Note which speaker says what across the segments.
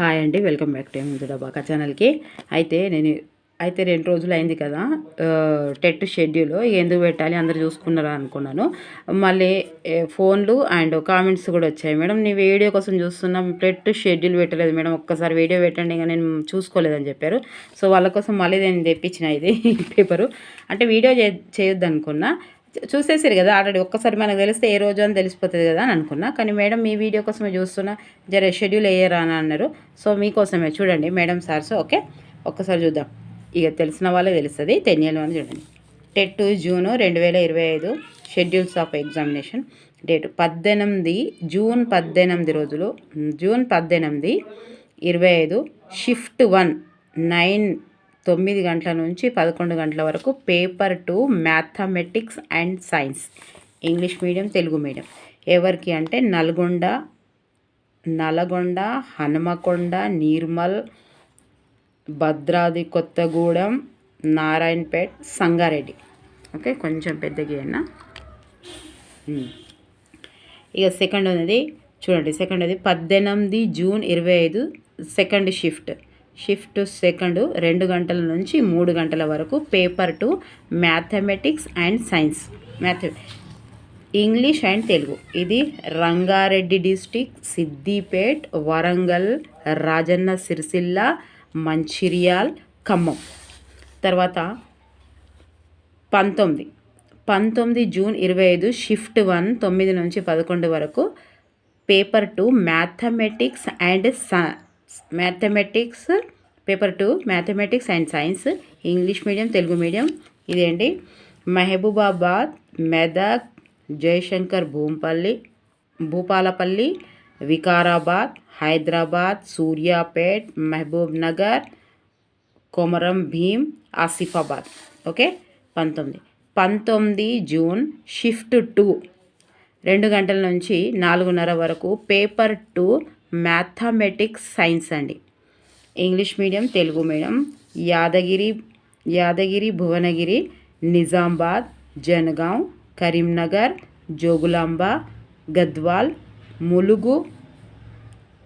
Speaker 1: Hi అండి welcome back to ముందుడాబాకా ఛానల్కి. అయితే నేను అయితే రెండు రోజులు అయింది కదా టెట్ షెడ్యూల్ ఎందుకు పెట్టాలి అందరు చూసుకున్నారా అనుకున్నాను. మళ్ళీ ఫోన్లు అండ్ కామెంట్స్ కూడా వచ్చాయి. మేడం నీ వీడియో కోసం చూస్తున్నాం టెట్ షెడ్యూల్ పెట్టలేదు మేడం ఒక్కసారి వీడియో పెట్టండి ఇంకా నేను చూసుకోలేదని చెప్పారు. సో వాళ్ళ కోసం మళ్ళీ నేను తెప్పించిన ఇది పేపరు. అంటే వీడియో చే చేయొద్దు అనుకున్నా చూసేసారు కదా ఆల్రెడీ ఒక్కసారి మనకు తెలిస్తే ఏ రోజు అని తెలిసిపోతుంది కదా అని అనుకున్నా. కానీ మేడం మీ వీడియో కోసమే చూస్తున్నా జర షెడ్యూల్ వేయరా అని అన్నారు. సో మీకోసమే చూడండి మేడం సార్స్ ఓకే ఒక్కసారి చూద్దాం. ఇక తెలిసిన వాళ్ళే తెలుస్తుంది తెన్నేళ్ళు అని చూడండి. టెట్ జూన్ రెండు వేల ఇరవై ఐదు షెడ్యూల్స్ ఆఫ్ ఎగ్జామినేషన్ డేట్ పద్దెనిమిది జూన్ పద్దెనిమిది రోజులు జూన్ పద్దెనిమిది ఇరవై ఐదు షిఫ్ట్ వన్ నైన్ తొమ్మిది గంటల నుంచి పదకొండు గంటల వరకు paper two mathematics and science. English medium Telugu medium. ఎవరికి అంటే నల్గొండ నల్గొండ హనుమకొండ నిర్మల్ భద్రాది కొత్తగూడెం నారాయణపేట్ సంగారెడ్డి. ఓకే కొంచెం పెద్దగా అయినా ఇక సెకండ్ అనేది చూడండి సెకండ్ అది పద్దెనిమిది జూన్ ఇరవై ఐదు సెకండ్ షిఫ్ట్. షిఫ్ట్ సెకండ్ రెండు గంటల నుంచి మూడు గంటల వరకు paper two mathematics and science. Math English and Telugu. ఇది రంగారెడ్డి డిస్టిక్ సిద్దిపేట్ వరంగల్ రాజన్న సిరిసిల్ల మంచిర్యాల్ ఖమ్మం. తర్వాత పంతొమ్మిది. పంతొమ్మిది జూన్ ఇరవై ఐదు షిఫ్ట్ వన్ తొమ్మిది నుంచి పదకొండు వరకు paper two mathematics and mathematics paper two mathematics and science English medium Telugu medium ఇదేంటి? మహబూబాబాద్ మెదక్ జయశంకర్ భూంపల్లి భూపాలపల్లి వికారాబాద్ హైదరాబాద్ సూర్యాపేట్ మహబూబ్ నగర్ కొమరం భీం ఆసిఫాబాద్. ఓకే? పంతొమ్మిది. పంతొమ్మిది జూన్ షిఫ్ట్ టూ. రెండు గంటల నుంచి నాలుగున్నర వరకు పేపర్ టూ మ్యాథమెటిక్స్ సైన్స్ అండి. English medium Telugu medium Yadagiri Yadagiri Bhuvanagiri Nizamabad Jangaon Karimnagar Jogulamba Gadwal Mulugu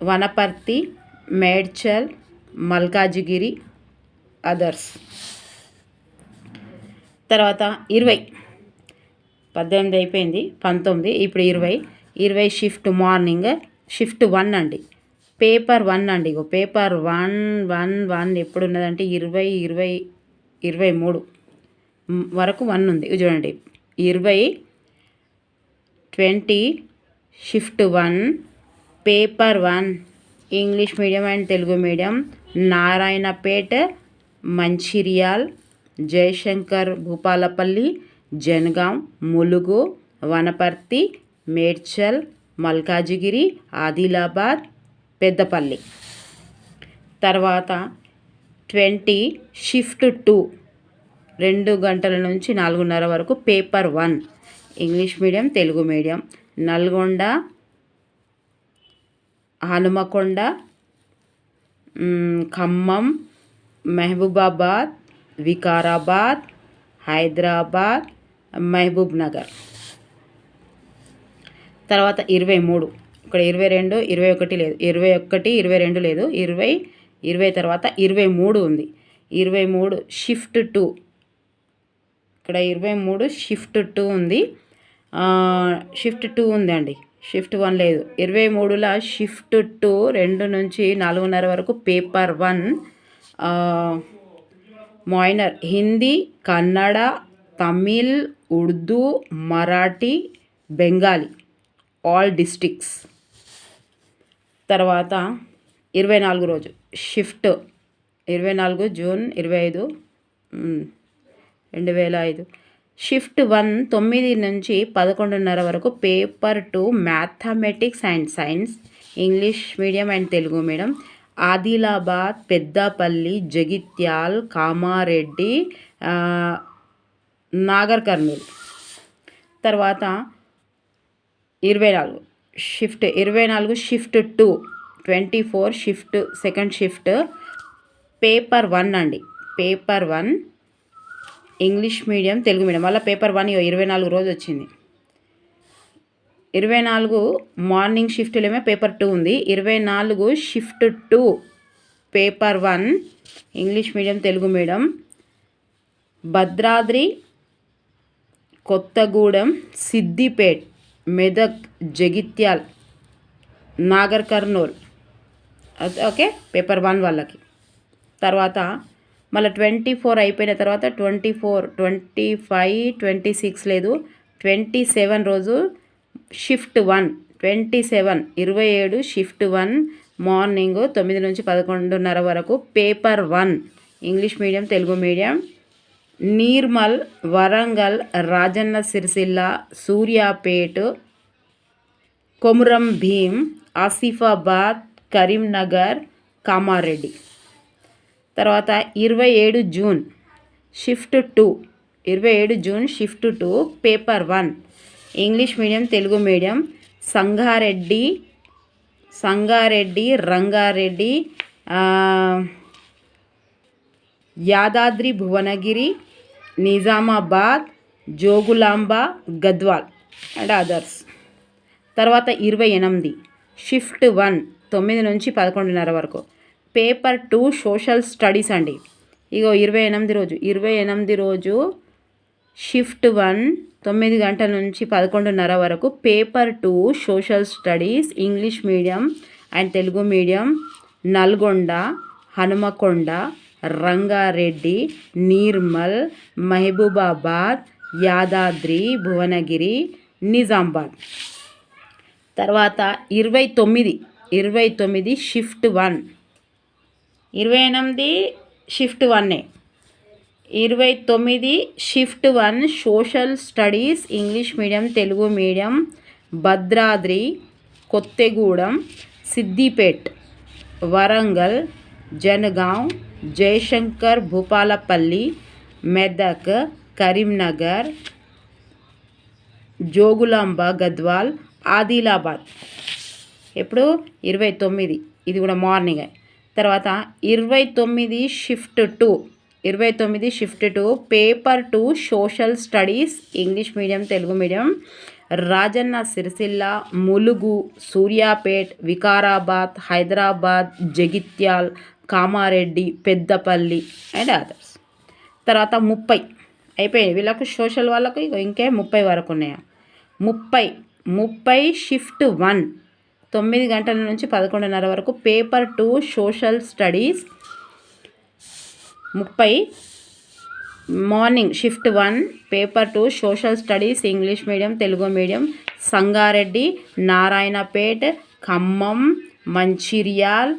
Speaker 1: Wanaparthy Medchal Malkajgiri others. తర్వాత ఇరవై. పద్దెనిమిది అయిపోయింది పంతొమ్మిది ఇప్పుడు ఇరవై. ఇరవై షిఫ్ట్ మార్నింగ్ షిఫ్ట్ వన్ అండి. పేపర్ వన్ అండి ఇగో. పేపర్ వన్ వన్ వన్ ఎప్పుడు ఉన్నదంటే ఇరవై ఇరవై ఇరవై మూడు. వరకు వన్ ఉంది. చూడండి. ఇరవై twenty shift one paper one English medium and Telugu medium Narayanpet Mancherial Jayashankar Bhupalpally Jangaon Mulugu Wanaparthy Medchal Malkajgiri Adilabad Peddapalli. తర్వాత ట్వంటీ షిఫ్ట్ టూ రెండు గంటల నుంచి నాలుగున్నర వరకు paper one English medium Telugu medium. Nalgonda Hanumakonda Khammam Mahabubabad Vikarabad Hyderabad Mahabub Nagar తర్వాత ఇరవై మూడు. ఇక్కడ ఇరవై రెండు ఇరవై ఒకటి లేదు. ఇరవై ఒకటి ఇరవై రెండు లేదు. ఇరవై ఇరవై తర్వాత ఇరవై మూడు ఉంది. ఇరవై మూడు షిఫ్ట్ టూ. ఇక్కడ ఇరవై మూడు షిఫ్ట్ టూ ఉంది. షిఫ్ట్ టూ ఉందండి. షిఫ్ట్ వన్ లేదు. ఇరవై మూడులో షిఫ్ట్ టూ రెండు నుంచి నాలుగున్నర వరకు paper one minor Hindi Kannada Tamil Urdu Marathi Bengali. All districts. తర్వాత ఇరవై నాలుగు రోజు షిఫ్ట్ ఇరవై నాలుగు జూన్ ఇరవై ఐదు రెండు వేల ఐదు. షిఫ్ట్ వన్ తొమ్మిది నుంచి పదకొండున్నర వరకు paper two mathematics and science English medium and Telugu medium. Adilabad Peddapalli Jagtial Kamareddy Nagar Kurnool. తర్వాత ఇరవై నాలుగు. షిఫ్ట్ ఇరవై నాలుగు shift two twenty four shift second shift paper one అండి. Paper one English medium Telugu medium మళ్ళీ paper one ఇరవై నాలుగు రోజు వచ్చింది. ఇరవై నాలుగు మార్నింగ్ షిఫ్ట్లేమో పేపర్ టూ ఉంది. ఇరవై నాలుగు shift two paper one English medium Telugu medium Bhadradri Kothagudem Siddipet. Medak Jagtial Nagar Kurnool okay paper one వాళ్ళకి. తర్వాత మళ్ళీ ట్వంటీ ఫోర్ అయిపోయిన తర్వాత twenty four twenty five twenty six లేదు. ట్వంటీ సెవెన్ రోజు షిఫ్ట్ వన్. ట్వంటీ సెవెన్ ఇరవై ఏడు shift one morning తొమ్మిది నుంచి పదకొండున్నర వరకు paper one. English medium Telugu medium. Nirmal Warangal Rajanna Sircilla Suryapet Komaram Bheem Asifabad Karimnagar Kamareddy. తర్వాత ఇరవై ఏడు జూన్ షిఫ్ట్ టూ. ఇరవై ఏడు June shift two paper one. English medium Telugu medium. Sangareddy Sangareddy Rangareddy Yadadri Bhuvanagiri Nizamabad Jogulamba Gadwal. And others. తర్వాత ఇరవై ఎనిమిది. Shift one తొమ్మిది నుంచి పదకొండున్నర వరకు. పేపర్ టూ సోషల్ స్టడీస్ అండి. ఇగో ఇరవై ఎనిమిది రోజు. ఇరవై ఎనిమిది రోజు షిఫ్ట్ వన్ తొమ్మిది గంటల నుంచి పదకొండున్నర వరకు paper two social studies English medium and Telugu medium Nalgonda Hanumakonda Rangareddy Nirmal Mahabubabad Yadadri Bhuvanagiri Nizamabad. తర్వాత ఇరవై తొమ్మిది ఇరవై తొమ్మిది షిఫ్ట్ వన్. ఇరవై ఎనిమిది షిఫ్ట్ వన్నే. ఇరవై తొమ్మిది shift one social studies English medium Telugu medium Bhadradri Kothagudem Siddipet Warangal Jangaon Jayashankar Bhupalpally Medak Karimnagar Jogulamba Gadwal Adilabad. ఎప్పుడు? ఇరవై తొమ్మిది. ఇది కూడా మార్నింగ్ తర్వాత ఇరవై తొమ్మిది షిఫ్ట్ టూ. ఇరవై తొమ్మిది shift two. Paper two social studies English medium Telugu medium. Rajanna Sircilla Mulugu Suryapet Vikarabad Hyderabad Jagtial Kamareddy Peddapalli and others తర్వాత ముప్పై అయిపోయాయి వీళ్ళకు సోషల్ వాళ్ళకు ఇంకే ముప్పై వరకు ఉన్నాయా? ముప్పై ముప్పై షిఫ్ట్ వన్ తొమ్మిది గంటల నుంచి పదకొండున్నర వరకు పేపర్ టూ సోషల్ స్టడీస్ ముప్పై morning shift one paper two social studies English medium Telugu medium Sangareddy Narayanpet Khammam Mancherial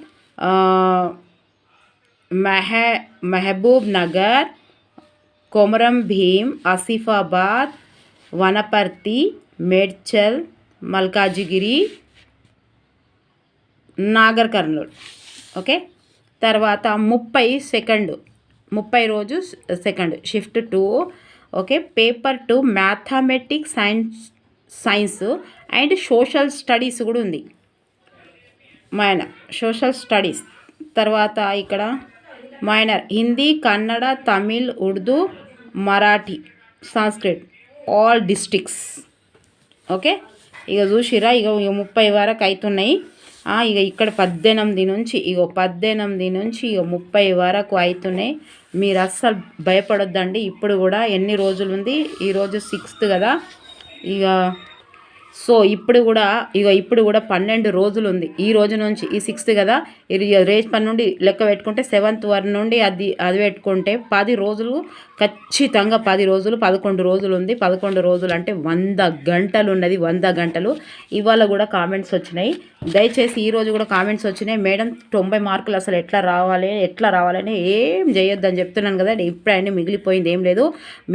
Speaker 1: మెహ Mahabub Nagar Komaram Bheem Asifabad Wanaparthy Medchal Malkajgiri Nagar Kurnool. Okay? తర్వాత ముప్పై సెకండ్. ముప్పై రోజు second. Shift two. Okay? Paper two mathematics science science and social studies కూడా ఉంది. మైన social studies. తర్వాత ఇక్కడ minor. Hindi Kannada Tamil Urdu Marathi Sanskrit. All districts okay? ఇక చూసిరా ఇక ముప్పై వరకు అవుతున్నాయి ఇక ఇక్కడ పద్దెనిమిది నుంచి ఇక పద్దెనిమిది నుంచి ఇక ముప్పై వరకు అవుతున్నాయి మీరు అస్సలు భయపడొద్దండి. ఇప్పుడు కూడా ఎన్ని రోజులు ఉంది? ఈరోజు సిక్స్త్ కదా. ఇక సో ఇప్పుడు కూడా ఇక ఇప్పుడు కూడా పన్నెండు రోజులు ఉంది ఈ రోజు నుంచి ఈ సిక్స్త్ కదా ఇది రేజ్ పని నుండి లెక్క పెట్టుకుంటే సెవెంత్ వన్ నుండి అది అది పెట్టుకుంటే పది రోజులు ఖచ్చితంగా పది రోజులు పదకొండు రోజులు ఉంది పదకొండు రోజులు అంటే వంద గంటలు ఉన్నది వంద గంటలు. ఇవాళ కూడా కామెంట్స్ వచ్చినాయి. దయచేసి ఈ రోజు కూడా కామెంట్స్ వచ్చినాయి. మేడం తొంభై మార్కులు అసలు ఎట్లా రావాలి ఎట్లా రావాలని ఏం చేయొద్దని చెప్తున్నాను కదా ఇప్పుడైనా మిగిలిపోయింది ఏం లేదు.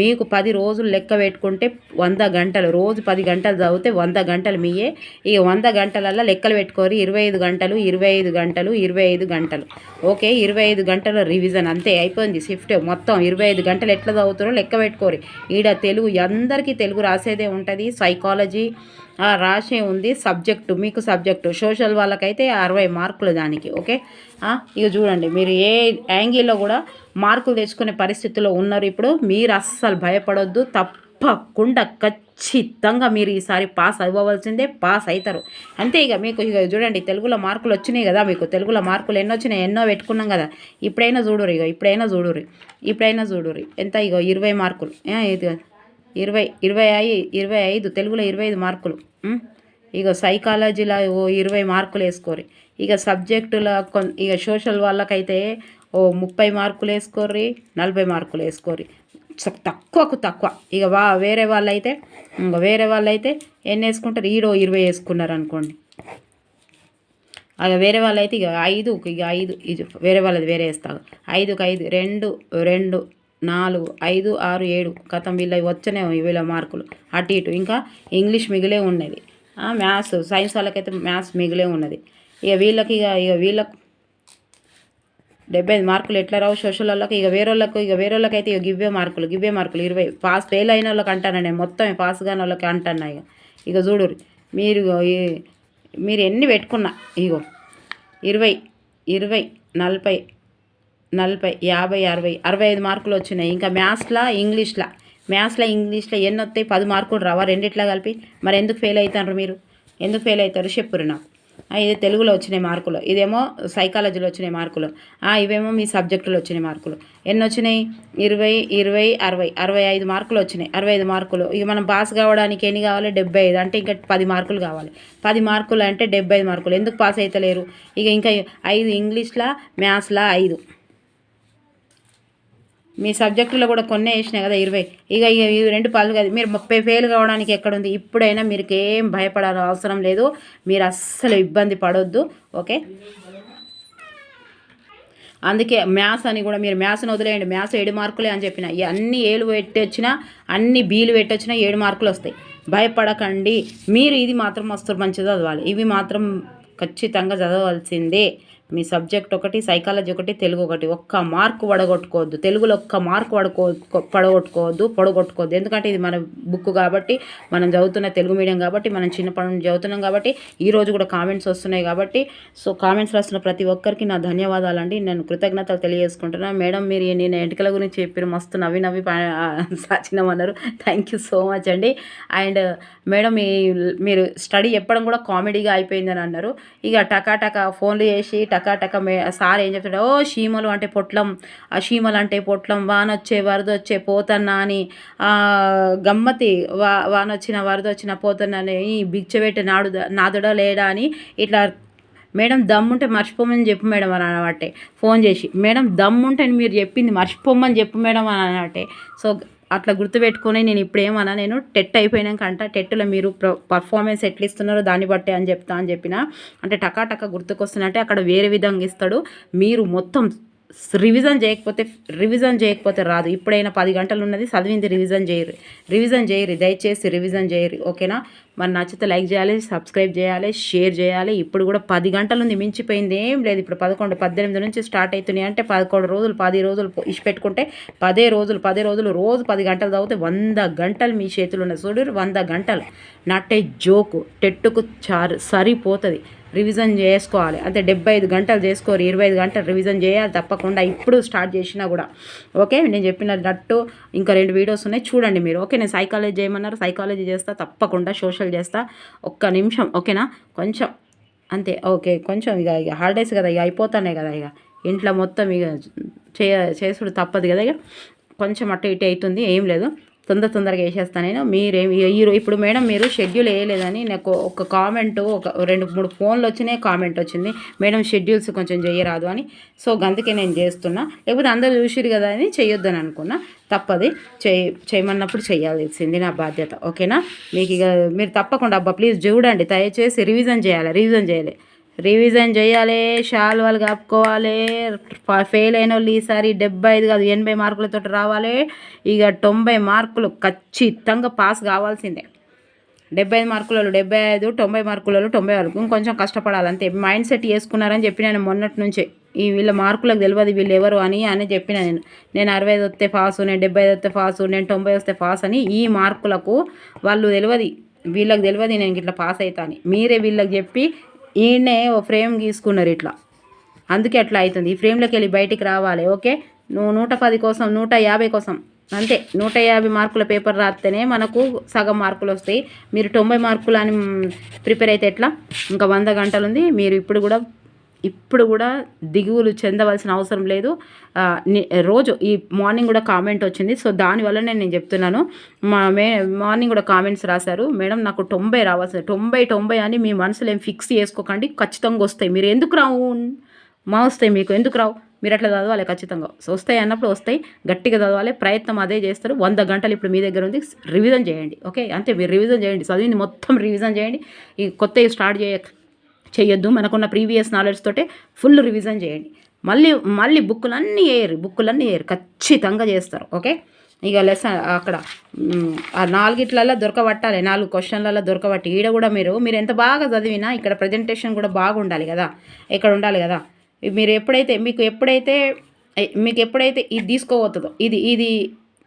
Speaker 1: మీకు పది రోజులు లెక్క పెట్టుకుంటే వంద గంటలు రోజు పది గంటలు చదివితే వంద వంద గంటలు మీయే. ఈ వంద గంటలల్లో లెక్కలు పెట్టుకోరు. ఇరవై ఐదు గంటలు ఇరవై ఐదు గంటలు ఇరవై ఐదు గంటలు. ఓకే ఇరవై ఐదు గంటల రివిజన్ అంతే అయిపోయింది షిఫ్ట్ మొత్తం. ఇరవై ఐదు గంటలు ఎట్లా చదువుతారో లెక్క పెట్టుకోరు. ఈడ తెలుగు అందరికీ తెలుగు రాసేదే ఉంటుంది. సైకాలజీ రాసే ఉంది సబ్జెక్టు మీకు సబ్జెక్టు సోషల్ వాళ్ళకైతే అరవై మార్కులు దానికి ఓకే? ఇక చూడండి మీరు ఏ యాంగిల్లో కూడా మార్కులు తెచ్చుకునే పరిస్థితిలో ఉన్నారు ఇప్పుడు మీరు అస్సలు భయపడొద్దు. తప్పు తప్పకుండా ఖచ్చితంగా మీరు ఈసారి పాస్ అవ్వవలసిందే పాస్ అవుతారు అంతే ఇక మీకు ఇక చూడండి తెలుగులో మార్కులు వచ్చినాయి కదా మీకు తెలుగులో మార్కులు ఎన్నో వచ్చినాయి ఎన్నో పెట్టుకున్నాం కదా. ఇప్పుడైనా చూడురు ఇక ఇప్పుడైనా చూడురి ఇప్పుడైనా చూడురి ఎంత ఇక ఇరవై మార్కులు. ఇది ఇరవై ఇరవై ఐ ఇరవై ఐదు తెలుగులో ఇరవై ఐదు మార్కులు. ఇక సైకాలజీలో ఓ ఇరవై మార్కులు వేసుకోరి ఇక సబ్జెక్టుల కొ ఇక సోషల్ వాళ్ళకైతే ఓ ముప్పై మార్కులు వేసుకోర్రి నలభై మార్కులు వేసుకోరి తక్కువకు తక్కువ. ఇక వా వేరే వాళ్ళైతే ఇంక వేరే వాళ్ళైతే ఎన్ని వేసుకుంటారు? ఈడో ఇరవై వేసుకున్నారు అనుకోండి అలా వేరే వాళ్ళైతే ఇక ఐదు ఇక ఐదు ఇది వేరే వాళ్ళది వేరే వేస్తారు ఐదుకి ఐదు రెండు రెండు నాలుగు ఐదు ఆరు ఏడు కథం వీళ్ళ వచ్చనే వీళ్ళ మార్కులు. అటు ఇటు. ఇంకా ఇంగ్లీష్ మిగిలే ఉన్నది. మ్యాథ్స్ సైన్స్ వాళ్ళకైతే మ్యాథ్స్ మిగిలే ఉన్నది. ఇక వీళ్ళకి ఇక ఇక వీళ్ళకు డెబ్బై ఐదు మార్కులు ఎట్లా రావు సోషల్ వాళ్ళకి ఇక వేరే వాళ్ళకు ఇక వేరే వాళ్ళకి అయితే ఇక గివ్వే మార్కులు గివ్వే మార్కులు. ఇరవై పాస్ ఫెయిల్ అయిన వాళ్ళకి అంటాను నేను? మొత్తం పాస్ కాని వాళ్ళకి అంటాను ఇక? ఇక చూడరు మీరు ఈ- మీరు ఎన్ని పెట్టుకున్నా ఇగో ఇరవై ఇరవై నలభై నలభై యాభై అరవై అరవై ఐదు మార్కులు వచ్చినాయి. ఇంకా మ్యాథ్స్లో ఇంగ్లీష్లో? మ్యాథ్స్లో ఇంగ్లీష్లో ఎన్ని వస్తాయి? పది మార్కులు రావా? రెండిట్లా కలిపి. మరి ఎందుకు ఫెయిల్ అవుతారు మీరు? ఎందుకు ఫెయిల్ అవుతారు? చెప్పురు నాకు. ఇది తెలుగులో వచ్చినాయి మార్కులు. ఇదేమో సైకాలజీలో వచ్చినాయి మార్కులు. ఇవేమో మీ సబ్జెక్టులో వచ్చినాయి మార్కులు. ఎన్ని వచ్చినాయి? ఇరవై ఇరవై అరవై. అరవై ఐదు మార్కులు వచ్చినాయి. అరవై ఐదు మార్కులు. ఇక మనం పాస్ కావడానికి ఎన్ని కావాలి? డెబ్బై ఐదు. అంటే ఇంకా పది మార్కులు కావాలి. పది మార్కులు అంటే డెబ్బై ఐదు మార్కులు. ఎందుకు పాస్ అవుతలేరు ఇక ఇంకా ఐదు ఇంగ్లీష్లో మ్యాథ్స్లో ఐదు. మీ సబ్జెక్టులో కూడా కొన్నే వేసినాయి కదా ఇరవై. ఇక ఇక ఇవి రెండు పాలు కదా. మీరు ముప్పై ఫెయిల్ కావడానికి ఎక్కడుంది? ఇప్పుడైనా మీరు ఏం భయపడాల్సిన అవసరం లేదు. మీరు అస్సలు ఇబ్బంది పడొద్దు. ఓకే? అందుకే మ్యాథ్స్ అని కూడా మీరు మ్యాథ్స్ని వదిలేయండి. మ్యాథ్స్ ఏడు మార్కులే అని చెప్పిన. ఈ అన్ని ఏలు పెట్టొచ్చినా అన్ని బీలు పెట్టొచ్చినా ఏడు మార్కులు వస్తాయి. భయపడకండి. మీరు ఇది మాత్రం మస్తు మంచిగా చదవాలి. ఇవి మాత్రం ఖచ్చితంగా చదవాల్సిందే. మీ సబ్జెక్ట్ ఒకటి సైకాలజీ ఒకటి తెలుగు ఒకటి. ఒక్క మార్క్ పడగొట్టుకోవద్దు తెలుగులో ఒక్క మార్క్ పడుకో పడగొట్టుకోవద్దు పొడగొట్టుకోవద్దు. ఎందుకంటే ఇది మన బుక్ కాబట్టి మనం చదువుతున్న తెలుగు మీడియం కాబట్టి మనం చిన్నప్పటి నుంచి చదువుతున్నాం కాబట్టి ఈ రోజు కూడా కామెంట్స్ వస్తున్నాయి కాబట్టి సో కామెంట్స్ వస్తున్న ప్రతి ఒక్కరికి నా ధన్యవాదాలండి. నేను కృతజ్ఞతలు తెలియజేసుకుంటున్నాను మేడం మీరు నేను ఎంటికల గురించి చెప్పారు మస్తు నవ్వి నవ్వి సాచినమన్నారు థ్యాంక్ యూ సో మచ్ అండి. అండ్ మేడం మీ మీరు స్టడీ చెప్పడం కూడా కామెడీగా అయిపోయిందని అన్నారు. ఇక టకాటకా ఫోన్లు చేసి టకా టకాటక మే సార్ ఏం చెప్తాడు ఓ చీమలు అంటే పొట్లం ఆ చీమలు అంటే పొట్లం వానొచ్చే వరదొచ్చే పోతన్నా అని గమ్మతి వా వానొచ్చిన వరద వచ్చిన పోతన్నా అని బిచ్చబెట్టి నాడు నాదుడా లేడా అని ఇట్లా మేడం దమ్ముంటే మర్చిపోమని చెప్పు మేడం అని అనబట్టే ఫోన్ చేసి మేడం దమ్ముంటే మీరు చెప్పింది మర్చిపోమని చెప్పు మేడం అని అనబట్టే సో అట్లా గుర్తుపెట్టుకొని నేను ఇప్పుడేమన్నా నేను టెట్ అయిపోయినాక అంట టెట్లో మీరు పర్ఫార్మెన్స్ ఎట్లా ఇస్తున్నారో దాన్ని బట్టే అని చెప్తా అని చెప్పిన అంటే టకాటక గుర్తుకొస్తున్నట్టే అక్కడ వేరే విధంగా ఇస్తాడు. మీరు మొత్తం రివిజన్ చేయకపోతే రివిజన్ చేయకపోతే రాదు. ఇప్పుడైనా పది గంటలు ఉన్నది చదివింది రివిజన్ చేయరు. రివిజన్ చేయరు. దయచేసి రివిజన్ చేయరు. ఓకేనా? మరి నచ్చితే లైక్ చేయాలి సబ్స్క్రైబ్ చేయాలి షేర్ చేయాలి. ఇప్పుడు కూడా పది గంటలు ఉంది మించిపోయింది ఏం లేదు. ఇప్పుడు పదకొండు పద్దెనిమిది నుంచి స్టార్ట్ అవుతున్నాయి. అంటే పదకొండు రోజులు పది రోజులు ఇచ్చి పెట్టుకుంటే పదే రోజులు పదే రోజులు రోజు పది గంటలు చదివితే వంద గంటలు మీ చేతులు ఉన్న చూడు వంద గంటలు. నట్టే జోకు. టెట్టుకు చారు సరిపోతుంది. రివిజన్ చేసుకోవాలి. అంటే డెబ్బై ఐదు గంటలు చేసుకోరు ఇరవై ఐదు గంటలు రివిజన్ చేయాలి తప్పకుండా. ఇప్పుడు స్టార్ట్ చేసినా కూడా. ఓకే? నేను చెప్పినట్టు ఇంకా రెండు వీడియోస్ ఉన్నాయి. చూడండి మీరు. ఓకే? నేను సైకాలజీ చేయమన్నారు. సైకాలజీ చేస్తా తప్పకుండా సోషల్ చేస్తా. ఒక్క నిమిషం. ఓకేనా? కొంచెం. అంతే. ఓకే. కొంచెం ఇక ఇక హాలిడేస్ కదా ఇక అయిపోతానే కదా ఇక. ఇంట్లో మొత్తం ఇక చే చేసుడు తప్పదు కదా ఇక. కొంచెం అటు ఇటు అవుతుంది. ఏం లేదు. తొందర తొందరగా వేసేస్తాను నేను. మీరేం ఇప్పుడు మేడం మీరు షెడ్యూల్ వేయలేదని నాకు ఒక కామెంట్ ఒక రెండు మూడు ఫోన్లు వచ్చినాయి కామెంట్ వచ్చింది. మేడం షెడ్యూల్స్ కొంచెం చేయరాదు అని. సో అందుకే నేను చేస్తున్నా. లేకపోతే అందరూ చూసిరు కదా అని చేయొద్దని అనుకున్నా. తప్పది. చేయ చేయమన్నప్పుడు చేయాల్సింది నా బాధ్యత. ఓకేనా? మీకు ఇక మీరు తప్పకుండా అబ్బా ప్లీజ్ చూడండి. దయచేసి రివిజన్ చేయాలి రివిజన్ చేయాలి. రివిజన్ చేయాలి శాలువాలు కప్పుకోవాలి. ఫెయిల్ అయిన వాళ్ళు ఈసారి డెబ్బై ఐదు కాదు ఎనభై మార్కులతో రావాలి. ఇక తొంభై మార్కులు ఖచ్చితంగా పాస్ కావాల్సిందే. డెబ్బై ఐదు మార్కులలో డెబ్బై ఐదు తొంభై మార్కులలో తొంభై వరకు. ఇంకొంచెం కష్టపడాలి అంతే మైండ్ సెట్ చేసుకున్నారని చెప్పి నేను మొన్నటి నుంచే. ఈ వీళ్ళ మార్కులకు తెలియదు వీళ్ళు ఎవరు అని అని చెప్పిన నేను. నేను అరవై ఐదు వస్తే పాసు నేను డెబ్బై ఐదు వస్తే పాసు నేను తొంభై వస్తే పాస్ అని ఈ మార్కులకు వాళ్ళు తెలియదు వీళ్ళకి తెలియదు నేను ఇట్లా పాస్ అవుతా అని మీరే వీళ్ళకి చెప్పి ఈయనే ఓ ఫ్రేమ్ గీసుకున్నారు ఇట్లా. అందుకే అట్లా అవుతుంది ఈ ఫ్రేమ్లోకి వెళ్ళి బయటికి రావాలి ఓకే? నువ్వు నూట పది కోసం నూట యాభై కోసం అంతే. నూట యాభై మార్కుల పేపర్ రాస్తేనే మనకు సగం మార్కులు వస్తాయి. మీరు తొంభై మార్కులు అని ప్రిపేర్ అయితే ఎట్లా? ఇంకా వంద గంటలు ఉంది మీరు ఇప్పుడు కూడా ఇప్పుడు కూడా దిగువలు చెందవలసిన అవసరం లేదు. రోజు ఈ మార్నింగ్ కూడా కామెంట్ వచ్చింది. సో దానివల్లనే నేను చెప్తున్నాను. మా మే మార్నింగ్ కూడా కామెంట్స్ రాశారు. మేడం నాకు తొంభై రావాల్సింది. తొంభై తొంభై అని మీ మనసులో ఏం ఫిక్స్ చేసుకోకండి. ఖచ్చితంగా వస్తాయి. మీరు ఎందుకు రావు? మా వస్తాయి మీకు. ఎందుకు రావు? మీరు అట్లా చదవాలి? ఖచ్చితంగా. సో వస్తాయి అన్నప్పుడు వస్తాయి. గట్టిగా చదవాలి. ప్రయత్నం అదే చేస్తారు. వంద గంటలు ఇప్పుడు మీ దగ్గర ఉంది. రివిజన్ చేయండి. ఓకే? అంతే. మీరు రివిజన్ చేయండి. చదివింది మొత్తం రివిజన్ చేయండి. ఈ కొత్తవి స్టార్ట్ చేయ చేయొద్దు మనకున్న ప్రీవియస్ నాలెడ్జ్ తోటే ఫుల్ రివిజన్ చేయండి. మళ్ళీ మళ్ళీ బుక్కులన్నీ వేయరు బుక్కులన్నీ వేయరు ఖచ్చితంగా చేస్తారు ఓకే? ఇక లెసన్ అక్కడ ఆ నాలుగిట్లలో దొరకబట్టాలి నాలుగు క్వశ్చన్లలో దొరకబట్టి ఈడ కూడా మీరు మీరు ఎంత బాగా చదివినా ఇక్కడ ప్రజెంటేషన్ కూడా బాగుండాలి కదా ఇక్కడ ఉండాలి కదా. మీరు ఎప్పుడైతే మీకు ఎప్పుడైతే మీకు ఎప్పుడైతే ఇది తీసుకోవద్దో ఇది ఇది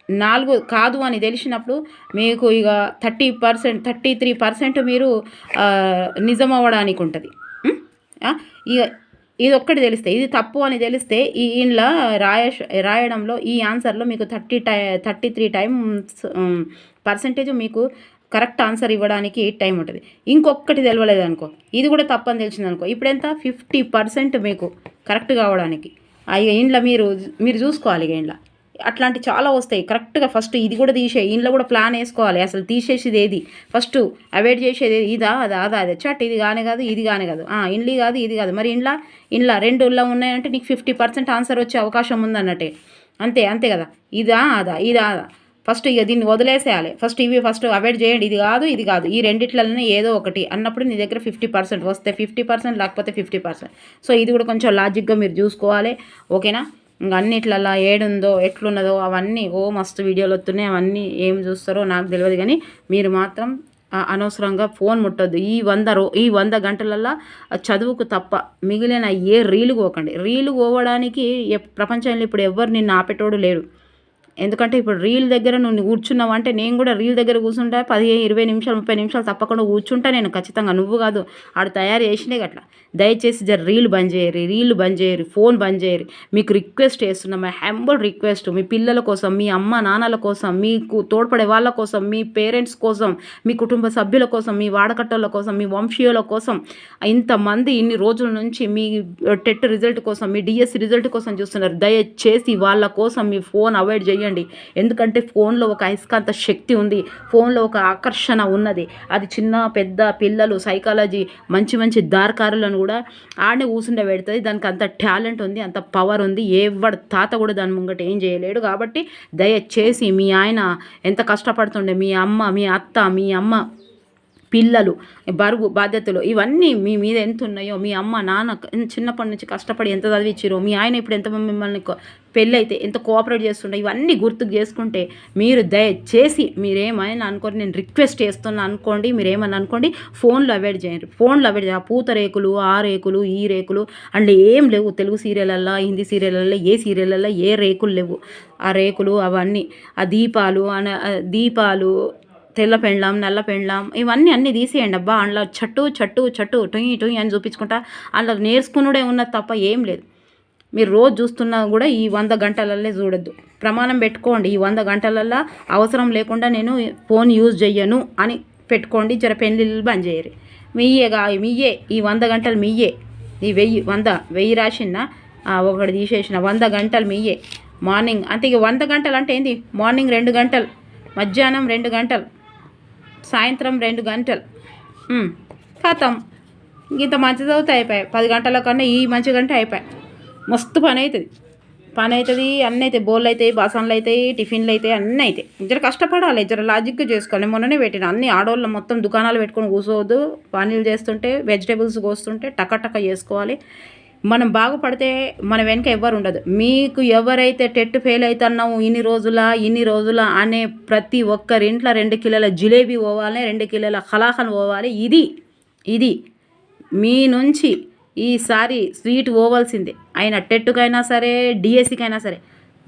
Speaker 1: నాలుగు కాదు అని తెలిసినప్పుడు మీకు ఇక thirty percent thirty three percent మీరు నిజం అవ్వడానికి ఉంటుంది. ఇక ఇది ఒక్కటి తెలిస్తే ఇది తప్పు అని తెలిస్తే ఈ ఇంట్లో రాయ రాయడంలో ఈ ఆన్సర్లో మీకు థర్టీ టై థర్టీ త్రీ టైమ్స్ పర్సంటేజ్ మీకు కరెక్ట్ ఆన్సర్ ఇవ్వడానికి టైం ఉంటుంది. ఇంకొకటి తెలవలేదు అనుకో ఇది కూడా తప్పు అని తెలిసింది అనుకో ఇప్పుడు ఎంత ఫిఫ్టీ పర్సెంట్ మీకు కరెక్ట్ కావడానికి. ఇక ఇంట్లో మీరు మీరు చూసుకోవాలి ఇక ఇంట్లో అట్లాంటి చాలా వస్తాయి. కరెక్ట్గా ఫస్ట్ ఇది కూడా తీసే ఇంట్లో కూడా ప్లాన్ వేసుకోవాలి. అసలు తీసేసేది ఏది? ఫస్ట్ అవాయిడ్ చేసేది ఏది? ఇదా అదా అదా అదే. చట్ ఇది కానే కాదు ఇది కానే కాదు. ఇండ్లీ కాదు ఇది కాదు. మరి ఇండ్లా? ఇండ్లా. రెండు ఇళ్ళ ఉన్నాయంటే నీకు ఫిఫ్టీ పర్సెంట్ ఆన్సర్ వచ్చే అవకాశం ఉందన్నట్టే. అంతే అంతే కదా. ఇదా అదా ఇదా అదా. ఫస్ట్ ఇక దీన్ని వదిలేసేయాలి. ఫస్ట్ ఇవి ఫస్ట్ అవాయిడ్ చేయండి. ఇది కాదు ఇది కాదు. ఈ రెండిట్లనే ఏదో ఒకటి. అన్నప్పుడు నీ దగ్గర ఫిఫ్టీ పర్సెంట్ వస్తే ఫిఫ్టీ పర్సెంట్ లేకపోతే ఫిఫ్టీ పర్సెంట్. సో ఇది కూడా కొంచెం లాజిక్గా మీరు చూసుకోవాలి. ఓకేనా? ఇంకా అన్నిట్లలా ఏడుందో ఎట్లున్నదో అవన్నీ ఓ మస్తు వీడియోలు వస్తున్నాయి అవన్నీ ఏం చూస్తారో నాకు తెలియదు కానీ మీరు మాత్రం అనవసరంగా ఫోన్ ముట్టొద్దు. ఈ వంద రో ఈ వంద గంటలల్లో చదువుకు తప్ప మిగిలిన ఏ రీలు పోకండి. రీలు పోవడానికి ప్రపంచంలో ఇప్పుడు ఎవ్వరు నిన్ను ఆపేటోడు లేడు. ఎందుకంటే ఇప్పుడు రీల్ దగ్గర నువ్వు కూర్చున్నావు అంటే నేను కూడా రీల్ దగ్గర కూర్చుంటా పదిహేను ఇరవై నిమిషాలు ముప్పై నిమిషాలు తప్పకుండా కూర్చుంటా నేను ఖచ్చితంగా. నువ్వు కాదు ఆడు తయారు చేసినే అట్లా దయచేసి జర రీల్ బంద్ చేయరు రీల్ బంద్ చేయరు ఫోన్ బంద్ చేయరు. మీకు రిక్వెస్ట్ చేస్తున్నా మై హ్యాంబుల్ రిక్వెస్ట్ మీ పిల్లల కోసం మీ అమ్మ నాన్నల కోసం మీకు తోడ్పడే వాళ్ళ కోసం మీ పేరెంట్స్ కోసం మీ కుటుంబ సభ్యుల కోసం మీ వాడకట్టల కోసం మీ వంశీయుల కోసం ఇంతమంది ఇన్ని రోజుల నుంచి మీ టెట్ రిజల్ట్ కోసం మీ డిఎస్సి రిజల్ట్ కోసం చూస్తున్నారు. దయచేసి వాళ్ళ కోసం మీ ఫోన్ అవాయిడ్ చేయండి. ఎందుకంటే ఫోన్లో ఒక అయస్కాంత శక్తి ఉంది. ఫోన్లో ఒక ఆకర్షణ ఉన్నది. అది చిన్న పెద్ద పిల్లలు సైకాలజీ మంచి మంచి దారకారులను కూడా ఆడనే కూర్చుండే పెడుతుంది. దానికి అంత టాలెంట్ ఉంది అంత పవర్ ఉంది. ఎవడు తాత కూడా దాని ముంగట ఏం చేయలేడు. కాబట్టి దయచేసి మీ ఆయన ఎంత కష్టపడుతుండే మీ అమ్మ మీ అత్త మీ అమ్మ పిల్లలు బరువు బాధ్యతలు ఇవన్నీ మీ మీద ఎంత ఉన్నాయో మీ అమ్మ నాన్న చిన్నప్పటి నుంచి కష్టపడి ఎంత చదివించారో మీ ఆయన ఇప్పుడు ఎంత మిమ్మల్ని పెళ్ళైతే ఎంత కోఆపరేట్ చేస్తుండే ఇవన్నీ గుర్తు చేసుకుంటే మీరు దయచేసి మీరేమైనా అనుకోండి నేను రిక్వెస్ట్ చేస్తున్నా అనుకోండి మీరేమని అనుకోండి ఫోన్లు అవాయిడ్ చేయండి. ఫోన్లు అవాయిడ్ చేయాలి పూత రేకులు ఆ రేకులు ఈ రేకులు అండ్ ఏం లేవు తెలుగు సీరియళ్ళల్లో హిందీ సీరియళ్ళల్లో ఏ సీరియళ్ళల్లో ఏ రేకులు లేవు. ఆ రేకులు అవన్నీ ఆ దీపాలు అన దీపాలు తెల్ల పెండ్లాం నల్ల పెండ్లాం ఇవన్నీ అన్నీ తీసేయండి. అబ్బా అందులో చట్టు చట్టు చట్టు టొయ్యి టొయ్యి అని చూపించుకుంటా అందులో నేర్చుకునుడే ఉన్నది తప్ప ఏం లేదు. మీరు రోజు చూస్తున్నా కూడా ఈ వంద గంటలల్లే చూడొద్దు. ప్రమాణం పెట్టుకోండి. ఈ వంద గంటలల్లో అవసరం లేకుండా నేను ఫోన్ యూజ్ చెయ్యను అని పెట్టుకోండి. జర పెళ్ళిళ్ళు బంద్ చేయరు. మీయే కా మీయే ఈ వంద గంటలు మీయే. ఈ వెయ్యి వంద వెయ్యి రాసిన ఒకటి తీసేసిన వంద గంటలు మీయే. మార్నింగ్ అంతే ఇక వంద గంటలు అంటే ఏంది? మార్నింగ్ రెండు గంటలు మధ్యాహ్నం రెండు గంటలు సాయంత్రం రెండు గంటలు. కథం ఇంత మంచి చదివితే అయిపోయాయి పది గంటల కన్నా ఈ మంచి గంట అయిపోయాయి మస్తు పని అవుతుంది పని అవుతుంది అన్నీ అవుతాయి బోళ్ళు అవుతాయి బాసన్లు అవుతాయి టిఫిన్లు అవుతాయి అన్నీ అవుతాయి జర కష్టపడాలి జర లాజిక్గా చేసుకోవాలి. మొన్ననే పెట్టిన అన్ని ఆడవాళ్ళు మొత్తం దుకాణాలు పెట్టుకొని కూర్చోవద్దు పనులు చేస్తుంటే వెజిటేబుల్స్ కోస్తుంటే టక టక చేసుకోవాలి. మనం బాగుపడితే మన వెనక ఎవ్వరు ఉండదు. మీకు ఎవరైతే టెట్ ఫెయిల్ అవుతున్నాము ఇన్ని రోజుల ఇన్ని రోజుల అనే ప్రతి ఒక్కరి ఇంట్లో రెండు కిలోల జిలేబీ పోవాలి రెండు కిలోల కలాఖన్ పోవాలి. ఇది ఇది మీ నుంచి ఈసారి స్వీట్ పోవాల్సిందే. అయినా టెట్టుకైనా సరే డిఎస్సికైనా సరే.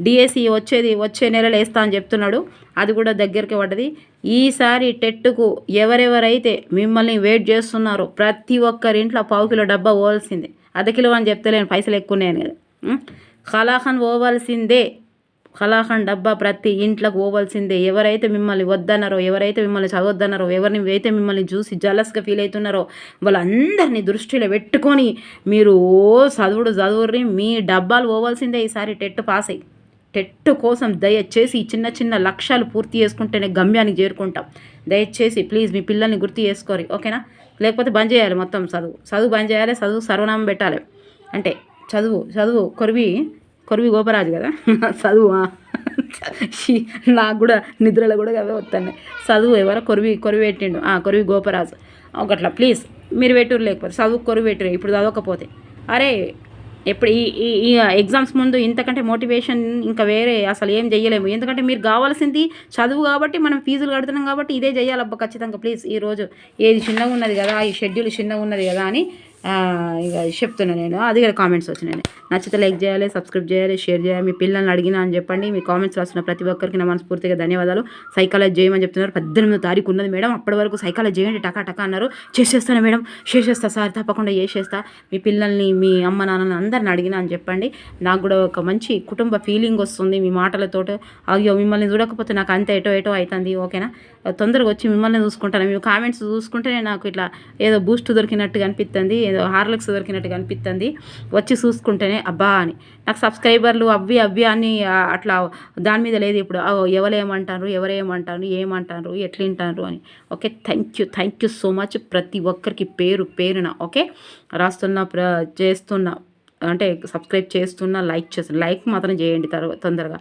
Speaker 1: డిఎస్సి వచ్చేది వచ్చే నెలలో వేస్తా అని చెప్తున్నాడు. అది కూడా దగ్గరికి పడ్డది. ఈసారి టెట్టుకు ఎవరెవరైతే మిమ్మల్ని వెయిట్ చేస్తున్నారో ప్రతి ఒక్కరి ఇంట్లో పావు కిలో డబ్బా పోవాల్సిందే. అర్ధ కిలో అని చెప్తలేను పైసలు ఎక్కువ నేను కదా. ఉం? పోవాల్సిందే. కలాఖండ్ డబ్బా ప్రతి ఇంట్లోకి పోవాల్సిందే. ఎవరైతే మిమ్మల్ని వద్దన్నారో ఎవరైతే మిమ్మల్ని చదవద్దన్నారో ఎవరిని అయితే మిమ్మల్ని చూసి జలస్గా ఫీల్ అవుతున్నారో వాళ్ళందరినీ దృష్టిలో పెట్టుకొని మీరు ఓ చదువుడు చదువుర్రి మీ డబ్బాలు పోవాల్సిందే ఈసారి టెట్ పాస్ అయ్యి. టెట్ కోసం దయచేసి చిన్న చిన్న లక్ష్యాలు పూర్తి చేసుకుంటేనే గమ్యానికి చేరుకుంటాం. దయచేసి ప్లీజ్ మీ పిల్లల్ని గుర్తు చేసుకోరి ఓకేనా? లేకపోతే బంద్ చేయాలి మొత్తం చదువు. చదువు బంద్ చేయాలి చదువు సర్వనామం పెట్టాలి. అంటే చదువు చదువు కొరివి కొరివి గోపరాజు కదా? చదువు? ఆ. నాకు కూడా నిద్రలో కూడా అవే వస్తున్నాయి. చదువు ఎవరో కొరివి కొరివి పెట్టిండు. ఆ, కొరివి గోపరాజు. ఒకట్లా ప్లీజ్ మీరు పెట్టురు లేకపోతే చదువు కొరివి పెట్టురు ఇప్పుడు చదవకపోతే. అరే ఎప్పుడు ఈ ఈ ఈ ఎగ్జామ్స్ ముందు ఇంతకంటే మోటివేషన్ ఇంకా వేరే అసలు ఏం చెయ్యలేము. ఎందుకంటే మీరు కావాల్సింది చదువు కాబట్టి మనం ఫీజులు కడుతున్నాం కాబట్టి ఇదే చేయాలబ్బా ఖచ్చితంగా. ప్లీజ్ ఈ రోజు ఏది చిన్నగా ఉన్నది కదా ఈ షెడ్యూల్ చిన్నగా ఉన్నది కదా అని ఇక చెప్తున్నా నేను. అది కూడా కామెంట్స్ వచ్చినాయి. నచ్చితే లైక్ చేయాలి సబ్స్క్రైబ్ చేయాలి షేర్ చేయాలి. మీ పిల్లల్ని అడిగినా అని చెప్పండి. మీ కామెంట్స్ రాసిన ప్రతి ఒక్కరికి నా మనస్ఫూర్తిగా ధన్యవాదాలు. సైకాలజీ చేయమని చెప్తున్నారు. పద్దెనిమిదో తారీఖు ఉన్నది మేడం. అప్పటి వరకు సైకాలజీ చేయండి. టకా టకా అన్నారు. చేసేస్తాను మేడం. చేసేస్తా సార్. తప్పకుండా చేసేస్తా. మీ పిల్లల్ని మీ అమ్మ నాన్నని అందరిని అడిగినా అని చెప్పండి. నాకు కూడా ఒక మంచి కుటుంబ ఫీలింగ్ వస్తుంది మీ మాటలతో అయ్యో మిమ్మల్ని చూడకపోతే నాకు అంత ఎటో ఎటో అవుతుంది ఓకేనా? తొందరగా వచ్చి మిమ్మల్ని చూసుకుంటాను. మీ కామెంట్స్ చూసుకుంటేనే నాకు ఇట్లా ఏదో బూస్ట్ దొరికినట్టుగా అనిపిస్తుంది ఏదో హార్లిక్స్ దొరికినట్టుగా అనిపిస్తుంది వచ్చి చూసుకుంటేనే అబ్బా అని. నాకు సబ్స్క్రైబర్లు అవ్వి అవ్వి అని అట్లా దాని మీద లేదు ఇప్పుడు. ఎవరేమంటారు ఎవరేమంటారు ఏమంటారు ఎట్లింటారు అని. Okay thank you thank you so much ప్రతి ఒక్కరికి పేరు పేరున ఓకే? రాస్తున్న ప్ర చేస్తున్న అంటే సబ్స్క్రైబ్ చేస్తున్నా లైక్ చేస్తున్నా లైక్ మాత్రం చేయండి తర్వాత తొందరగా.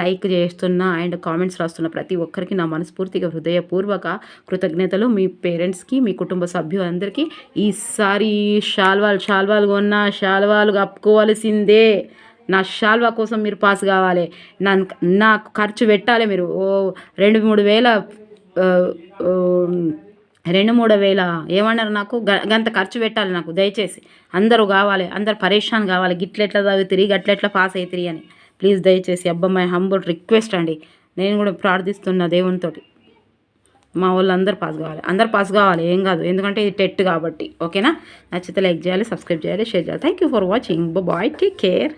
Speaker 1: లైక్ చేస్తున్నా అండ్ కామెంట్స్ రాస్తున్న ప్రతి ఒక్కరికి నా మనస్ఫూర్తిగా హృదయపూర్వక కృతజ్ఞతలు. మీ పేరెంట్స్కి మీ కుటుంబ సభ్యులందరికీ ఈసారి షాల్వాలు షాల్వాలు కొన్నా షాల్వాలు కప్పుకోవాల్సిందే. నా షాల్వా కోసం మీరు పాస్ కావాలి. నా నాకు ఖర్చు పెట్టాలి మీరు. ఓ రెండు మూడు వేల రెండు మూడు వేల ఏమన్నారు నాకు? గ- గంత ఖర్చు పెట్టాలి నాకు దయచేసి. అందరూ కావాలి అందరు పరేషాన్ కావాలి. గిట్లెట్లా చదువుతిరి గట్లెట్లా పాస్ అవుతుంది అని. ప్లీజ్ దయచేసి అబ్బా మై హంబుల్ రిక్వెస్ట్ అండి. నేను కూడా ప్రార్థిస్తున్నా దేవునితోటి. మా వాళ్ళు అందరు పాస్ కావాలి. అందరు పాస్ కావాలి ఏం కాదు. ఎందుకంటే ఇది టెట్ కాబట్టి ఓకేనా? నచ్చితే లైక్ చేయాలి సబ్స్క్రైబ్ చేయాలి షేర్ చేయాలి. Thank you for watching bye take care